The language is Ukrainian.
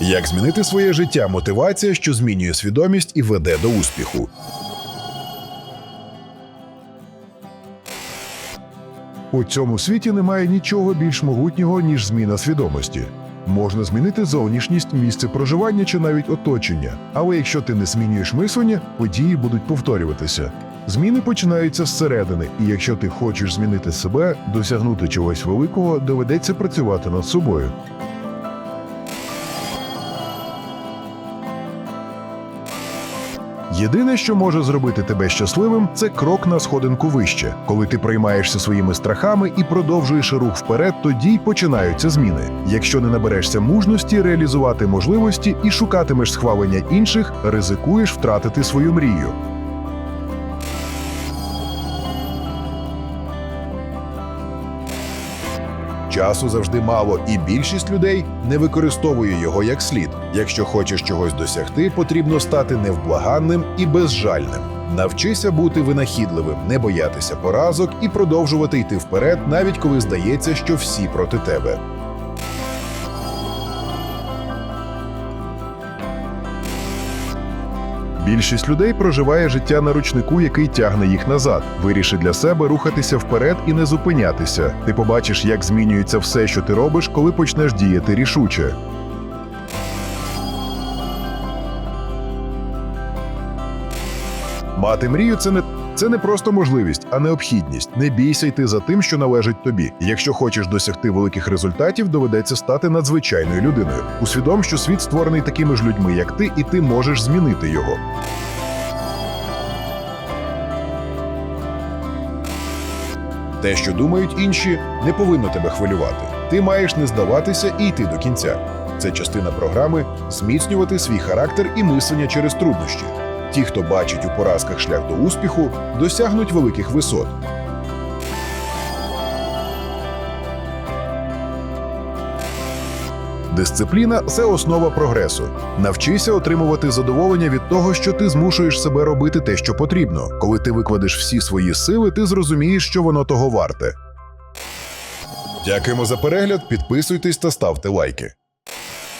Як змінити своє життя? Мотивація, що змінює свідомість і веде до успіху. У цьому світі немає нічого більш могутнього, ніж зміна свідомості. Можна змінити зовнішність, місце проживання чи навіть оточення. Але якщо ти не змінюєш мислення, події будуть повторюватися. Зміни починаються зсередини, і якщо ти хочеш змінити себе, досягнути чогось великого, доведеться працювати над собою. Єдине, що може зробити тебе щасливим, це крок на сходинку вище. Коли ти приймаєшся своїми страхами і продовжуєш рух вперед, тоді й починаються зміни. Якщо не наберешся мужності реалізувати можливості і шукатимеш схвалення інших, ризикуєш втратити свою мрію. Часу завжди мало, і більшість людей не використовує його як слід. Якщо хочеш чогось досягти, потрібно стати невблаганним і безжальним. Навчися бути винахідливим, не боятися поразок і продовжувати йти вперед, навіть коли здається, що всі проти тебе. Більшість людей проживає життя на ручнику, який тягне їх назад. Виріши для себе рухатися вперед і не зупинятися. Ти побачиш, як змінюється все, що ти робиш, коли почнеш діяти рішуче. Мати мрію це не це не просто можливість, а необхідність. Не бійся йти за тим, що належить тобі. Якщо хочеш досягти великих результатів, доведеться стати надзвичайною людиною. Усвідом, що світ створений такими ж людьми, як ти, і ти можеш змінити його. Те, що думають інші, не повинно тебе хвилювати. Ти маєш не здаватися і йти до кінця. Це частина програми зміцнювати свій характер і мислення через труднощі. Ті, хто бачить у поразках шлях до успіху, досягнуть великих висот. Дисципліна це основа прогресу. Навчися отримувати задоволення від того, що ти змушуєш себе робити те, що потрібно. Коли ти викладеш всі свої сили, ти зрозумієш, що воно того варте. Дякуємо за перегляд, підписуйтесь та ставте лайки.